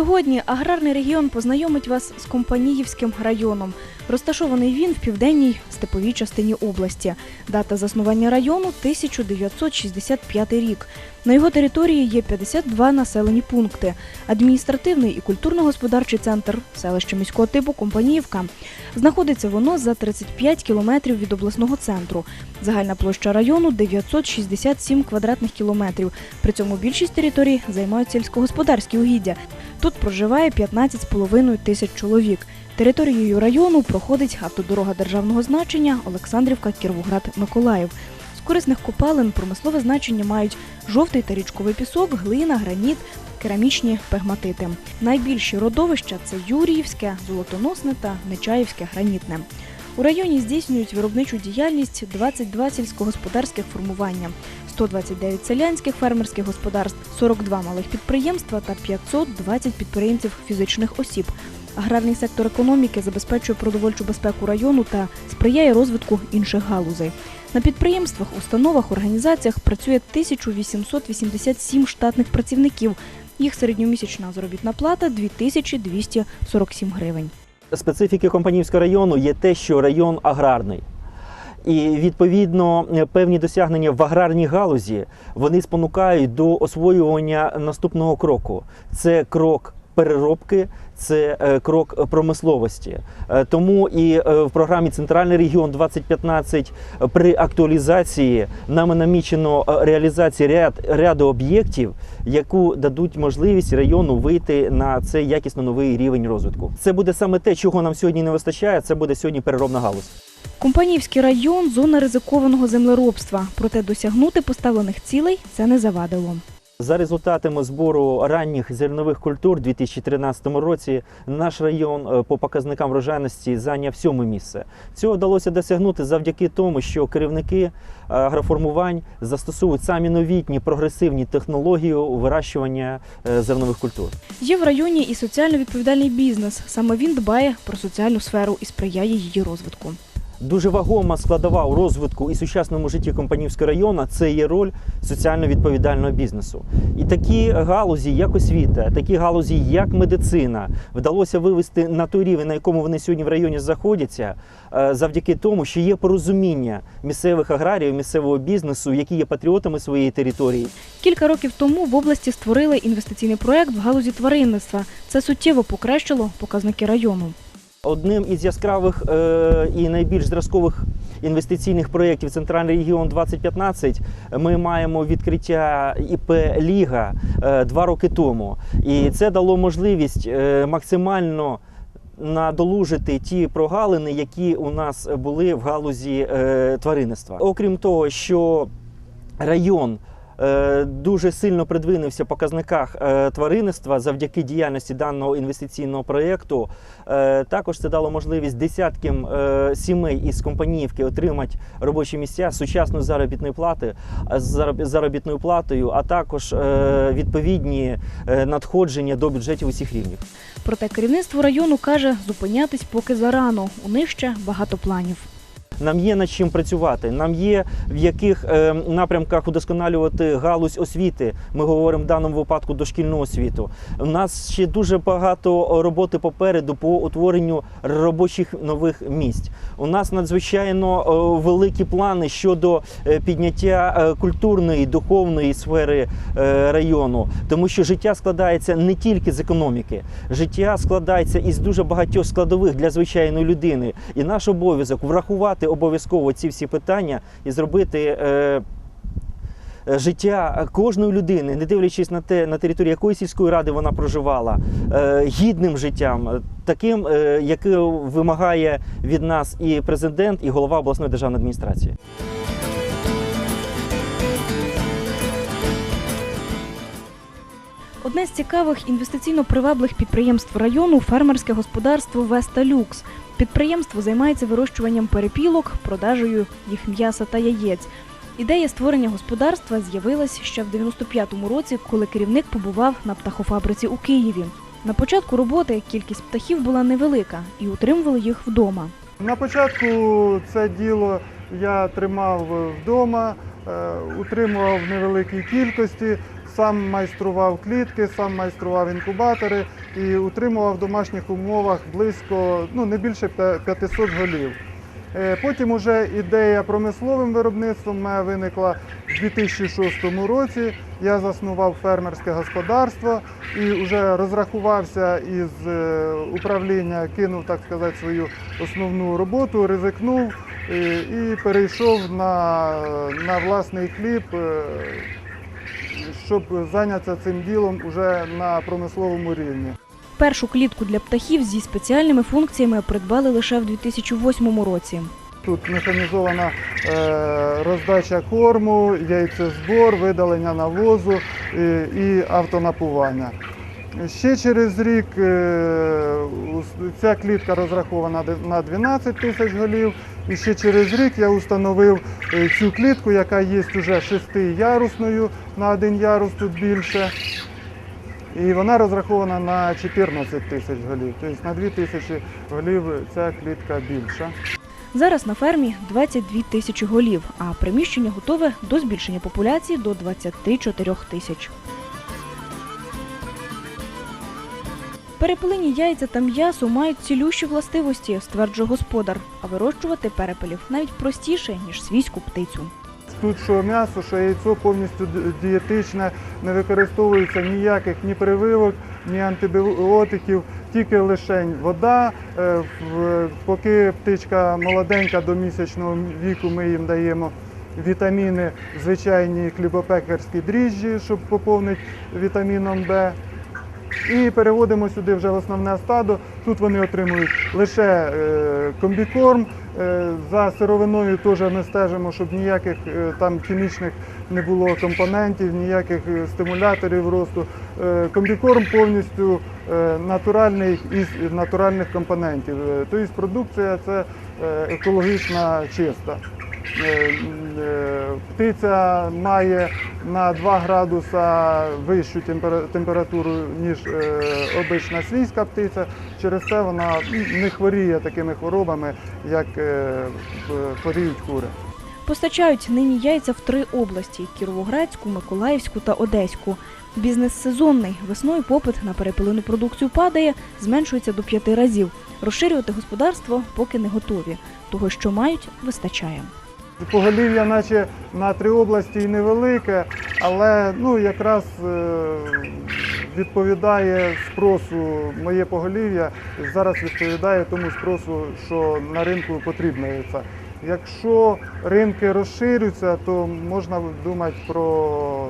Сьогодні аграрний регіон познайомить вас з Компаніївським районом. Розташований він в південній степовій частині області. Дата заснування району 1965 рік. На його території є 52 населені пункти, адміністративний і культурно-господарчий центр, селище міського типу Компаніївка. Знаходиться воно за 35 кілометрів від обласного центру. Загальна площа району 967 квадратних кілометрів. При цьому більшість територій займають сільськогосподарські угіддя. Тут проживає 15,5 тисяч чоловік. Територією району проходить автодорога державного значення Олександрівка Кіровоград Миколаїв. З корисних копалин промислове значення мають жовтий та річковий пісок, глина, граніт, керамічні пегматити. Найбільші родовища це Юріївське, Золотоносне та Нечаївське гранітне. У районі здійснюють виробничу діяльність 22 сільськогосподарських формування, 129 селянських фермерських господарств, 42 малих підприємства та 520 підприємців фізичних осіб. Аграрний сектор економіки забезпечує продовольчу безпеку району та сприяє розвитку інших галузей. На підприємствах, установах, організаціях працює 1887 штатних працівників. Їх середньомісячна заробітна плата 2247 гривень. Специфіки Компанівського району є те, що район аграрний. І відповідно певні досягнення в аграрній галузі вони спонукають до освоювання наступного кроку. Це крок переробки, це е, крок промисловості. Е, Тому і е, в програмі Центральний регіон 2015 при актуалізації нами намічено реалізація ряд ряду об'єктів, яку дадуть можливість району вийти на цей якісно новий рівень розвитку. Це буде саме те, чого нам сьогодні не вистачає. Це буде сьогодні переробна галузь. Компанівський район зона ризикованого землеробства. Проте досягнути поставлених цілей це не завадило. За результатами збору ранніх зернових культур у 2013 році наш район е, по показникам врожайності зайняв сьоме місце. Цього вдалося досягнути завдяки тому, що керівники е, агроформувань застосовують самі новітні прогресивні технології вирощування е, зернових культур. Є в районі і соціально відповідальний бізнес. Саме він дбає про соціальну сферу і сприяє її розвитку. Дуже вагома складова у розвитку і сучасному житті Компанівського району це є роль соціально відповідального бізнесу. І такі галузі, як освіта, такі галузі, як медицина, вдалося вивести на той рівень, на якому вони сьогодні в районі знаходяться, е, завдяки тому, що є порозуміння місцевих аграріїв, місцевого бізнесу, які є патріотами своєї території. Кілька років тому в області створили інвестиційний проект в галузі тваринництва. Це суттєво покращило показники району. Одним із яскравих е, і найбільш зразкових інвестиційних проєктів Центральний регіон 2015 ми маємо відкриття ІП Ліга е, два роки тому. І це дало можливість е, максимально надолужити ті прогалини, які у нас були в галузі тваринництва. Окрім того, що район дуже сильно придвинувся в показниках е, тваринництва завдяки діяльності даного інвестиційного проєкту. Е, Також це дало можливість десяткам е, сімей із компаніївки отримати робочі місця сучасної заробітної плати заробітною платою, а також е, відповідні е, надходження до бюджетів усіх рівнів. Проте керівництво району каже, зупинятись поки зарано. У них ще багато планів. Нам є над чим працювати. Нам є в яких е, напрямках удосконалювати галузь освіти. Ми говоримо в даному випадку дошкільну освіту. У нас ще дуже багато роботи попереду по утворенню робочих нових місць. У нас надзвичайно е, великі плани щодо е, підняття культурної, духовної сфери району, тому що життя складається не тільки з економіки, життя складається із дуже багатьох складових для звичайної людини. І наш обов'язок врахувати обов'язково ці всі питання і зробити. Е, е, Життя кожної людини, не дивлячись на те, на території якої сільської ради вона проживала, е, гідним життям, таким, е, яке вимагає від нас і президент, і голова обласної державної адміністрації. Одне з цікавих інвестиційно привабливих підприємств району фермерське господарство Веста Люкс. Підприємство займається вирощуванням перепілок, продажею їх м'яса та яєць. Ідея створення господарства з'явилась ще в 95-му році, коли керівник побував на птахофабриці у Києві. На початку роботи кількість птахів була невелика і утримували їх вдома. На початку це діло я тримав вдома, е, утримував в невеликій кількості. Сам майстрував клітки, сам майстрував інкубатори і утримував в домашніх умовах близько ну, не більше п'я- 500 голів. Е, Потім уже ідея промисловим виробництвом мене виникла в 2006 році. Я заснував фермерське господарство і вже розрахувався із е, управління, кинув так сказати свою основну роботу, ризикнув е, і перейшов на, на власний хліб, щоб зайнятися цим ділом уже на промисловому рівні. Першу клітку для птахів зі спеціальними функціями придбали лише в 2008 році. Тут механізована е, роздача корму, яйцезбор, видалення навозу і, і автонапування. Ще через рік е, ця клітка розрахована на 12 тисяч голів. І ще через рік я установив е, цю клітку, яка є вже шестиярусною, на один ярус тут більше. І вона розрахована на 14 тисяч голів. Тобто на 2 тисячі голів ця клітка більша. Зараз на фермі 22 тисячі голів, а приміщення готове до збільшення популяції до 24 тисяч. Перепелині яйця та м'ясо мають цілющі властивості, стверджує господар. А вирощувати перепелів навіть простіше, ніж свійську птицю. Тут що м'ясо, що яйцо повністю дієтичне, не використовується ніяких ні прививок, ні антибіотиків, тільки лишень вода. Е, Поки птичка молоденька до місячного віку, ми їм даємо вітаміни, звичайні хлібопекарські дріжджі, щоб поповнити вітаміном Б. І переводимо сюди вже основне стадо. Тут вони отримують лише е, комбікорм. Е, за сировиною теж ми стежимо, щоб ніяких е, там хімічних не було компонентів, ніяких стимуляторів росту. Комбікорм повністю натуральний із натуральних компонентів. Тобто продукція це екологічна чиста. Е, е, Птиця має на 2 градуса вищу температуру, ніж е, обична свійська птиця. Через це вона не хворіє такими хворобами, як хворіють кури. Постачають нині яйця в три області: Кіровоградську, Миколаївську та Одеську. Бізнес сезонний. Весною попит на перепелину продукцію падає, зменшується до п'яти разів. Розширювати господарство поки не готові. Того, що мають, вистачає. Поголів'я, наче на три області і невелике, але ну, якраз е, відповідає спросу моє поголів'я, зараз відповідає тому спросу, що на ринку потрібно яйця. Якщо ринки розширюються, то можна думати про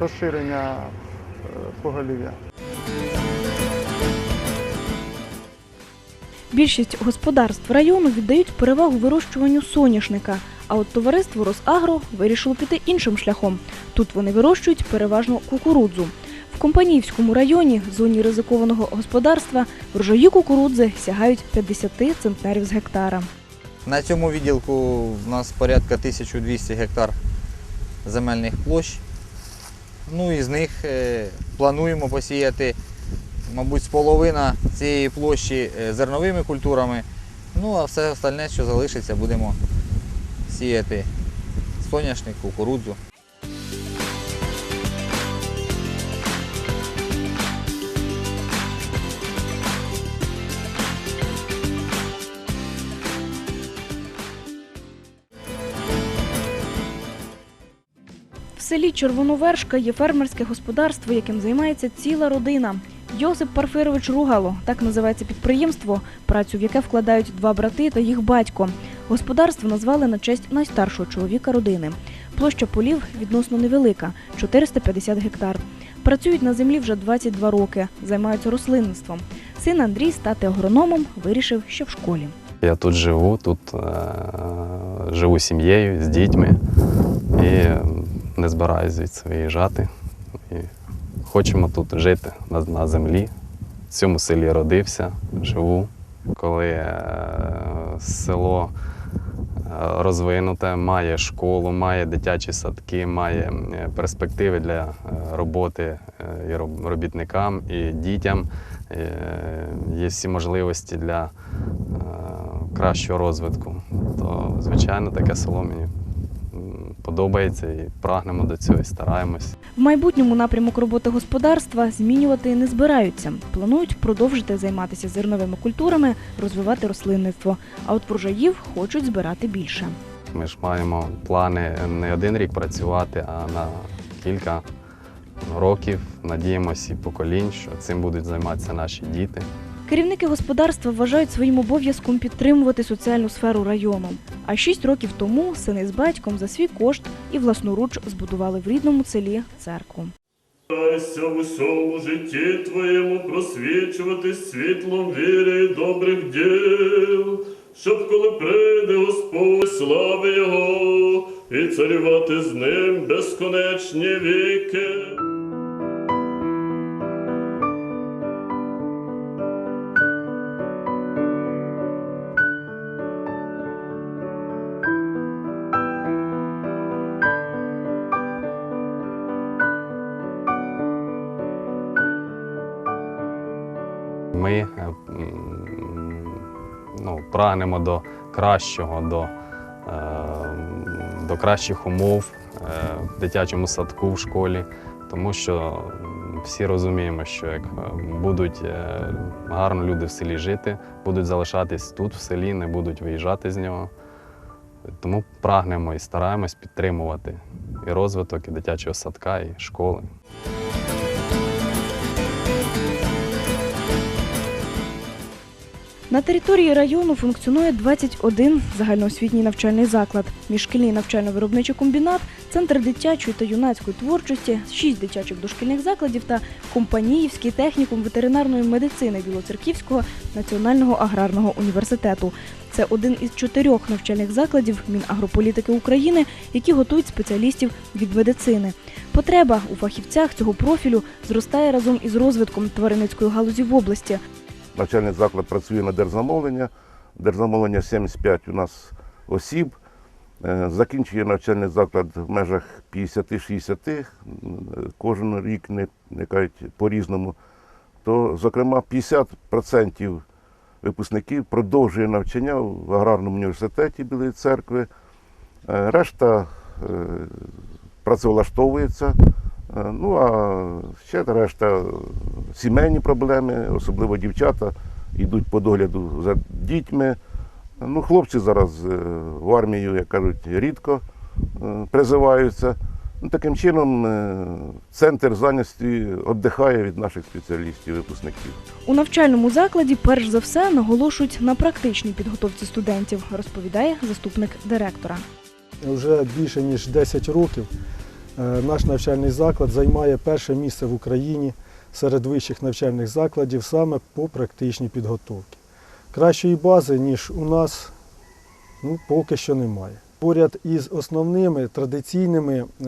розширення е, поголів'я. Більшість господарств району віддають перевагу вирощуванню соняшника. А от товариство Росагро вирішило піти іншим шляхом. Тут вони вирощують переважно кукурудзу. В Компаніївському районі, зоні ризикованого господарства, врожаї кукурудзи сягають 50 центнерів з гектара. На цьому відділку в нас порядка 1200 гектар земельних площ. Ну і з них е, плануємо посіяти, мабуть, з половина цієї площі е, зерновими культурами. Ну а все остальне, що залишиться, будемо сіяти соняшник, кукурудзу. В селі Червоновершка є фермерське господарство, яким займається ціла родина. Йосип Парфирович Ругало, так називається підприємство, працю в яке вкладають два брати та їх батько. Господарство назвали на честь найстаршого чоловіка родини. Площа полів відносно невелика 450 гектар. Працюють на землі вже 22 роки, займаються рослинництвом. Син Андрій стати агрономом вирішив ще в школі. Я тут живу, тут е, живу сім'єю, з дітьми і не збираюсь звідси виїжджати. І хочемо тут жити на, на землі. В цьому селі родився, живу. Коли е, село розвинуте, має школу, має дитячі садки, має перспективи для е, роботи е, і роб- робітникам, і дітям. Е, Є всі можливості для кращого розвитку, то звичайно таке село мені подобається і прагнемо до цього і стараємось. В майбутньому напрямок роботи господарства змінювати не збираються. Планують продовжити займатися зерновими культурами, розвивати рослинництво. А от врожаїв хочуть збирати більше. Ми ж маємо плани не один рік працювати, а на кілька років. Надіємося і поколінь, що цим будуть займатися наші діти. Керівники господарства вважають своїм обов'язком підтримувати соціальну сферу району. А шість років тому сини з батьком за свій кошт і власноруч збудували в рідному селі церкву. Старайся в усьому житті твоєму просвічуватись світлом віри і добрих діл, щоб коли прийде Господь слави Його і царювати з ним безконечні віки. Ми е, ну, прагнемо до кращого, до, е, до кращих умов е, в дитячому садку в школі, тому що всі розуміємо, що як будуть гарно люди в селі жити, будуть залишатись тут, в селі, не будуть виїжджати з нього. Тому прагнемо і стараємось підтримувати і розвиток і дитячого садка, і школи. На території району функціонує 21 загальноосвітній навчальний заклад, міжшкільний навчально-виробничий комбінат, центр дитячої та юнацької творчості, 6 дитячих дошкільних закладів та Компаніївський технікум ветеринарної медицини Білоцерківського національного аграрного університету. Це один із чотирьох навчальних закладів Мінагрополітики України, які готують спеціалістів від медицини. Потреба у фахівцях цього профілю зростає разом із розвитком тваринницької галузі в області. Навчальний заклад працює на держзамовлення. Держзамовлення 75 у нас осіб. Е, Закінчує навчальний заклад в межах 50-60, е, кожен рік не, не кажуть по-різному. То, зокрема, 50% випускників продовжує навчання в аграрному університеті Білої церкви. Е, Решта е, працевлаштовується. Е, Ну а ще решта сімейні проблеми, особливо дівчата йдуть по догляду за дітьми. Ну, хлопці зараз е, в армію, як кажуть, рідко е, призиваються. Ну, таким чином, е, центр зайнятості віддихає від наших спеціалістів, випускників. У навчальному закладі перш за все наголошують на практичній підготовці студентів, розповідає заступник директора. Вже більше ніж 10 років е, наш навчальний заклад займає перше місце в Україні серед вищих навчальних закладів саме по практичній підготовці. Кращої бази, ніж у нас, ну, поки що немає. Поряд із основними традиційними е,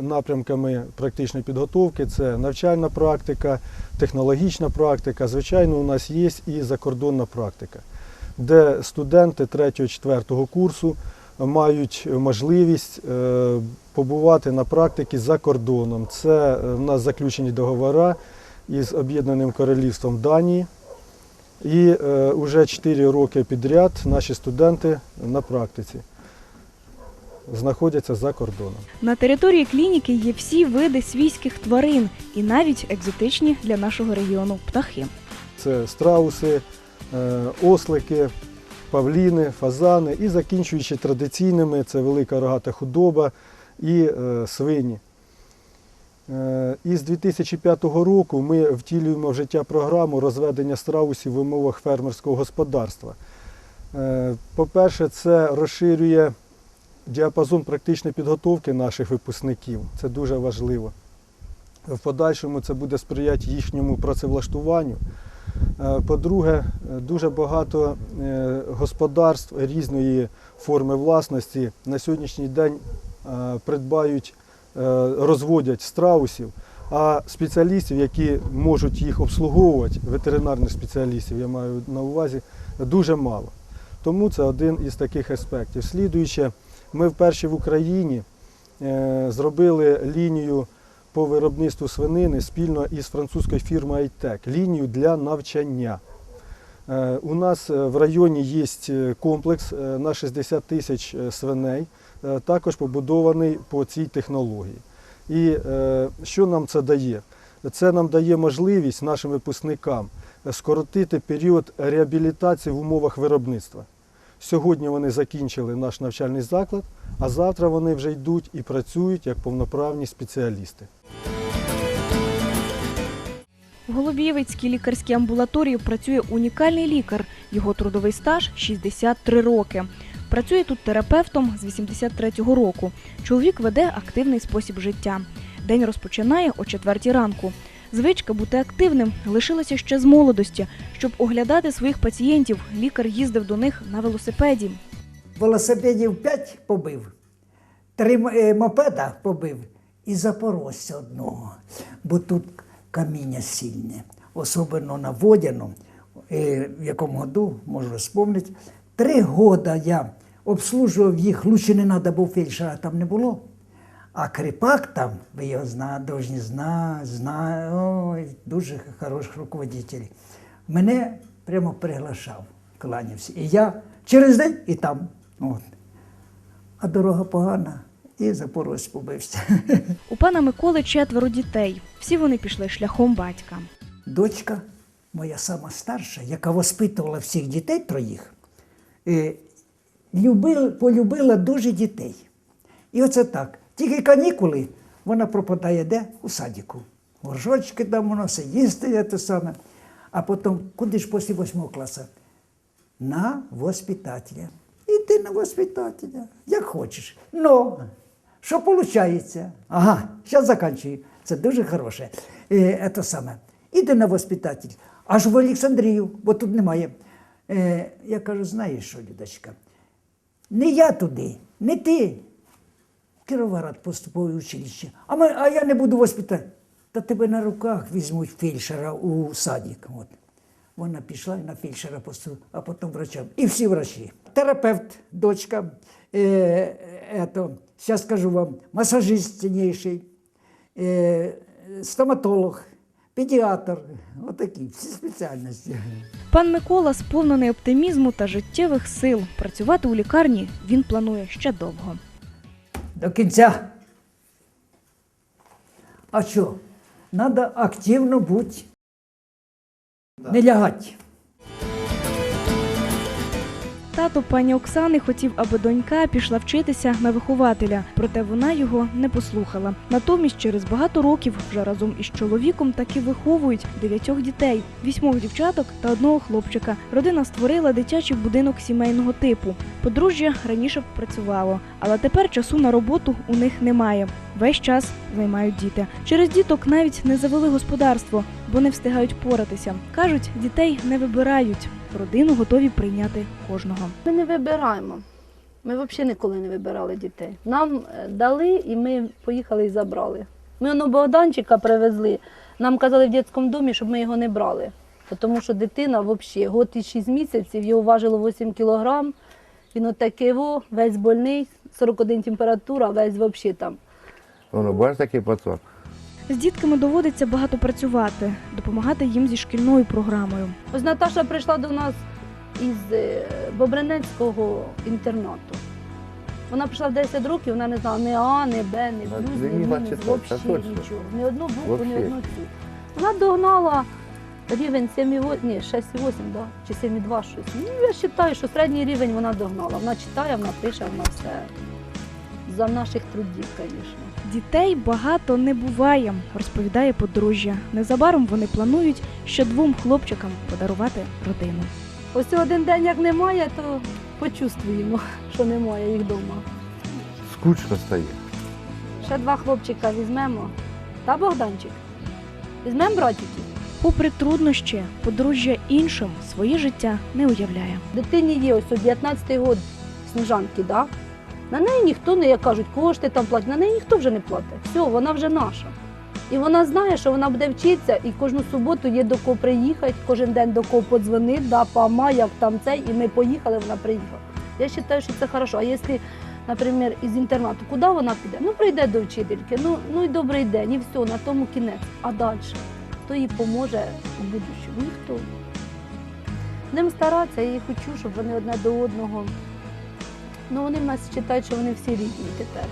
напрямками практичної підготовки це навчальна практика, технологічна практика. Звичайно, у нас є і закордонна практика, де студенти 3-4 курсу мають можливість е, побувати на практиці за кордоном. Це е, в нас заключені договори із Об'єднаним Королівством Данії. І е, вже 4 роки підряд наші студенти на практиці знаходяться за кордоном. На території клініки є всі види свійських тварин і навіть екзотичні для нашого регіону птахи. Це страуси, е, ослики, павліни, фазани і закінчуючи традиційними, це велика рогата худоба і е, свині. Е, Із 2005 року ми втілюємо в життя програму розведення страусів в умовах фермерського господарства. Е, По-перше, це розширює діапазон практичної підготовки наших випускників. Це дуже важливо. В подальшому це буде сприяти їхньому працевлаштуванню. Е, По-друге, е, дуже багато е, господарств різної форми власності на сьогоднішній день придбають, розводять страусів, а спеціалістів, які можуть їх обслуговувати, ветеринарних спеціалістів, я маю на увазі, дуже мало. Тому це один із таких аспектів. Слідуюче, ми вперше в Україні зробили лінію по виробництву свинини спільно із французькою фірмою Айтек, лінію для навчання. Е, У нас е, в районі є комплекс е, на 60 тисяч свиней. також побудований по цій технології. І що нам це дає? Це нам дає можливість нашим випускникам скоротити період реабілітації в умовах виробництва. Сьогодні вони закінчили наш навчальний заклад, а завтра вони вже йдуть і працюють як повноправні спеціалісти. В Голубієвицькій лікарській амбулаторії працює унікальний лікар. Його трудовий стаж 63 роки. Працює тут терапевтом з 83-го року. Чоловік веде активний спосіб життя. День розпочинає о 4 ранку. Звичка бути активним лишилася ще з молодості. Щоб оглядати своїх пацієнтів, лікар їздив до них на велосипеді. Велосипедів 5 побив, три е, мопеда побив і запорожця одного. Бо тут каміння сильне, особливо на водяну, е, в якому году, можу вспомнити, три года я обслужував їх, лучше не треба, бо фельдшера там не було. А кріпак там, ви його знаєте, должні знати, знає, ой, дуже хороший руководитель. Мене прямо приглашав, кланявся. І я через день і там. От. А дорога погана, і Запорожець побився. У пана Миколи четверо дітей. Всі вони пішли шляхом батька. Дочка, моя сама старша, яка воспитувала всіх дітей троїх, е, любила, полюбила дуже дітей. І оце так. Тільки канікули вона пропадає де? У садіку. Горшочки там воно все їсти, те саме. А потім, куди ж після восьмого класу? На воспитателя. Іди на воспитателя, як хочеш. Ну, що виходить? Ага, зараз закінчую. Це дуже хороше. Е, це саме. Іди на воспитатель. Аж в Олександрію, бо тут немає. Е, я кажу, знаєш що, Людочка, не я туди, не ти. Кіровоград поступове училище. А, ми, а я не буду воспитати. Та тебе на руках візьмуть фельдшера у садик. От. Вона пішла на фельдшера поступила, а потім врачам. І всі врачі. Терапевт, дочка, е, ето, зараз скажу вам, масажист цінніший, е, стоматолог, педіатр. Отакі всі спеціальності. Пан Микола сповнений оптимізму та життєвих сил. Працювати у лікарні він планує ще довго. До кінця. А що? Треба активно бути. Не лягати. Тато пані Оксани хотів, аби донька пішла вчитися на вихователя, проте вона його не послухала. Натомість, через багато років вже разом із чоловіком таки виховують дев'ятьох дітей, вісьмох дівчаток та одного хлопчика. Родина створила дитячий будинок сімейного типу. Подружжя раніше працювало, але тепер часу на роботу у них немає. Весь час займають діти. Через діток навіть не завели господарство, бо не встигають поратися. кажуть, дітей не вибирають. Родину готові прийняти кожного. Ми не вибираємо. Ми взагалі ніколи не вибирали дітей. Нам е, дали і ми поїхали і забрали. Ми одного Богданчика привезли. Нам казали в дитячому домі, щоб ми його не брали. Тому що дитина взагалі год і 6 місяців, його важило 8 кілограм. Він отакий во, весь больний, 41 температура, весь взагалі там. Воно бачиш такий пацан. З дітками доводиться багато працювати, допомагати їм зі шкільною програмою. Ось Наташа прийшла до нас із е, Бобринецького інтернату. Вона прийшла в 10 років, вона не знала ні А, ні Б, ні плюс, ні мінус, взагалі нічого. Ні одну букву, ні одну цю. Вона догнала рівень 7,8, ні, 6,8, да, чи 7,2 щось. Ну, я вважаю, що середній рівень вона догнала. Вона читає, вона пише, вона все за наших трудів, звісно. Дітей багато не буває, розповідає подружжя. Незабаром вони планують ще двом хлопчикам подарувати родину. Ось один день, як немає, то почувствуємо, що немає їх вдома. Скучно стає. Ще два хлопчика візьмемо. Та Богданчик. Візьмемо братиків. Попри труднощі, подружжя іншим своє життя не уявляє. Дитині є ось о 19-й год сніжанки, да? На неї ніхто не, як кажуть, кошти там платять, на неї ніхто вже не платить. Все, вона вже наша. І вона знає, що вона буде вчитися, і кожну суботу є до кого приїхати, кожен день до кого подзвонити, да, пама, як там цей, і ми поїхали, вона приїхала. Я вважаю, що це хорошо. А якщо, наприклад, із інтернату, куди вона піде? Ну, прийде до вчительки, ну, ну і добрий день, і все, на тому кінець. А далі? Хто їй поможе у будущому? Ніхто. Будемо старатися, я їй хочу, щоб вони одне до одного Ну вони в нас вважають, що вони всі рідні тепер.